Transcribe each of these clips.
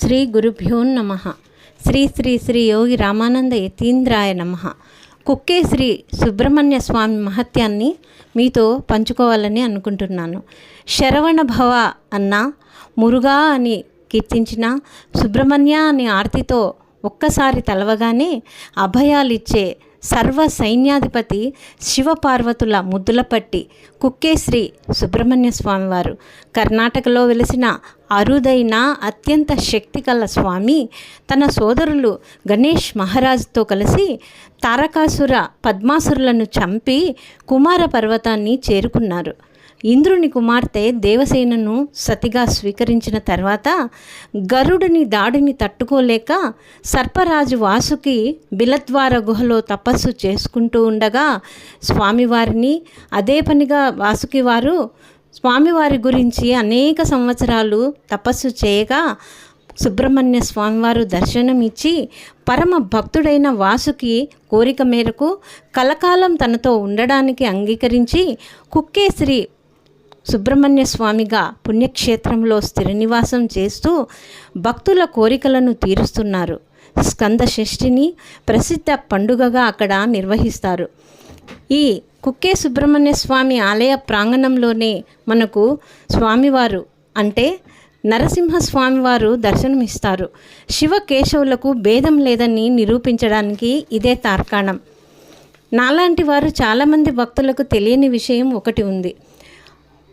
శ్రీ గురుభ్యో నమ. శ్రీ శ్రీ శ్రీ యోగి రామానంద యతీంద్రాయ నమ. కుక్కే శ్రీ సుబ్రహ్మణ్య స్వామి మహత్యాన్ని మీతో పంచుకోవాలని అనుకుంటున్నాను. శరవణ భవ అన్న మురుగా అని కీర్తించిన సుబ్రహ్మణ్య అని ఆర్తితో ఒక్కసారి తలవగానే అభయాలిచ్చే సర్వ సైన్యాధిపతి శివపార్వతుల ముద్దులపట్టి కుక్కేశ్రీ సుబ్రహ్మణ్య స్వామివారు. కర్ణాటకలో వెలిసిన అరుదైన అత్యంత శక్తిగల స్వామి తన సోదరులు గణేష్ మహారాజ్తో కలిసి తారకాసుర పద్మాసురులను చంపి కుమార పర్వతాన్ని చేరుకున్నారు. ఇంద్రుని కుమార్తె దేవసేనను సతిగా స్వీకరించిన తర్వాత గరుడుని దాడిని తట్టుకోలేక సర్పరాజు వాసుకి బిలద్వార గుహలో తపస్సు చేసుకుంటూ ఉండగా స్వామివారిని అదే పనిగా వాసుకి వారు స్వామివారి గురించి అనేక సంవత్సరాలు తపస్సు చేయగా సుబ్రహ్మణ్య స్వామివారు దర్శనమిచ్చి పరమ భక్తుడైన వాసుకి కోరిక మేరకు కలకాలం తనతో ఉండడానికి అంగీకరించి కుక్కేశ్రీ సుబ్రహ్మణ్య స్వామిగా పుణ్యక్షేత్రంలో స్థిర నివాసం చేస్తూ భక్తుల కోరికలను తీరుస్తున్నారు. స్కంద షష్ఠిని ప్రసిద్ధ పండుగగా అక్కడ నిర్వహిస్తారు. ఈ కుక్కే సుబ్రహ్మణ్య స్వామి ఆలయ ప్రాంగణంలోనే మనకు స్వామివారు అంటే నరసింహస్వామివారు దర్శనమిస్తారు. శివకేశవులకు భేదం లేదని నిరూపించడానికి ఇదే తార్కాణం. నాలాంటి వారు చాలామంది భక్తులకు తెలియని విషయం ఒకటి ఉంది.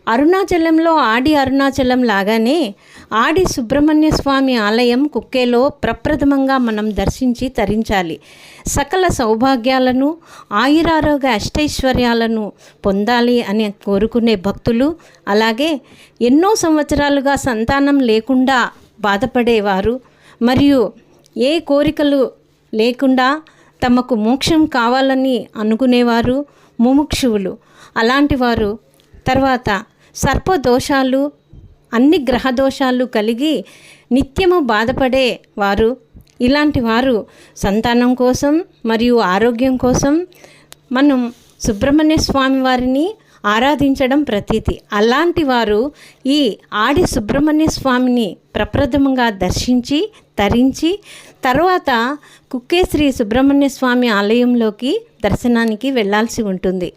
అరుణాచలంలో ఆడి అరుణాచలం లాగానే ఆడి సుబ్రహ్మణ్య స్వామి ఆలయం కుక్కేలో ప్రప్రథమంగా మనం దర్శించి తరించాలి. సకల సౌభాగ్యాలను ఆయురారోగ్య అష్టైశ్వర్యాలను పొందాలి అని కోరుకునే భక్తులు అలాగే ఎన్నో సంవత్సరాలుగా సంతానం లేకుండా బాధపడేవారు మరియు ఏ కోరికలు లేకుండా తమకు మోక్షం కావాలని అనుకునేవారు ముముక్షువులు. అలాంటి వారు తర్వాత సర్పదోషాలు అన్ని గ్రహదోషాలు కలిగి నిత్యము బాధపడే వారు ఇలాంటి వారు సంతానం కోసం మరియు ఆరోగ్యం కోసం మనం సుబ్రహ్మణ్య స్వామి వారిని ఆరాధించడం ప్రతీతి. అలాంటి వారు ఈ ఆడి సుబ్రహ్మణ్య స్వామిని ప్రప్రథమంగా దర్శించి తరించి తర్వాత కుక్కేశ్రీ సుబ్రహ్మణ్య స్వామి ఆలయంలోకి దర్శనానికి వెళ్ళాల్సి ఉంటుంది.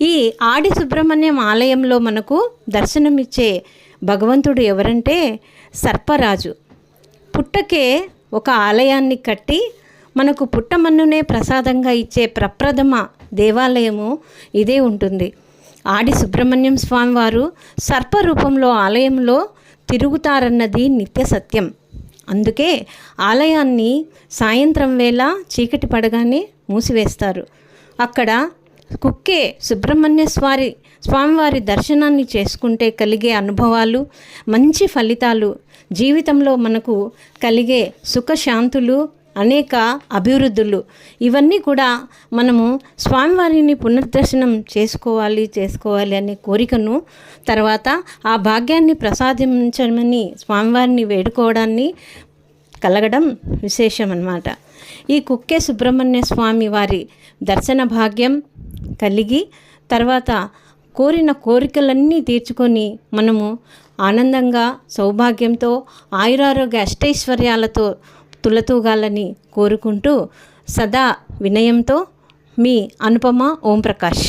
ఈ ఆడి సుబ్రహ్మణ్యం ఆలయంలో మనకు దర్శనమిచ్చే భగవంతుడు ఎవరంటే సర్పరాజు. పుట్టకే ఒక ఆలయాన్ని కట్టి మనకు పుట్టమన్నునే ప్రసాదంగా ఇచ్చే ప్రప్రథమ దేవాలయము ఇదే ఉంటుంది. ఆడి సుబ్రహ్మణ్యం స్వామివారు సర్పరూపంలో ఆలయంలో తిరుగుతారన్నది నిత్య సత్యం. అందుకే ఆలయాన్ని సాయంత్రం వేళ చీకటి పడగానే మూసివేస్తారు. అక్కడ కుక్కే సుబ్రహ్మణ్య స్వారి స్వామివారి దర్శనాన్ని చేసుకుంటే కలిగే అనుభవాలు మంచి ఫలితాలు జీవితంలో మనకు కలిగే సుఖశాంతులు అనేక అభివృద్ధులు. ఇవన్నీ కూడా మనము స్వామివారిని పునర్దర్శనం చేసుకోవాలి చేసుకోవాలి అనే కోరికను తర్వాత ఆ భాగ్యాన్ని ప్రసాదించమని స్వామివారిని వేడుకోవడాన్ని కలగడం విశేషం అన్నమాట ఈ కుక్కే సుబ్రహ్మణ్య స్వామి వారి దర్శన భాగ్యం కలిగి తర్వాత కోరిన కోరికలన్నీ తీర్చుకొని మనము ఆనందంగా సౌభాగ్యంతో ఆయురారోగ్య అష్టైశ్వర్యాలతో తులతూగాలని కోరుకుంటూ సదా వినయంతో మీ అనుపమ ఓం ప్రకాష్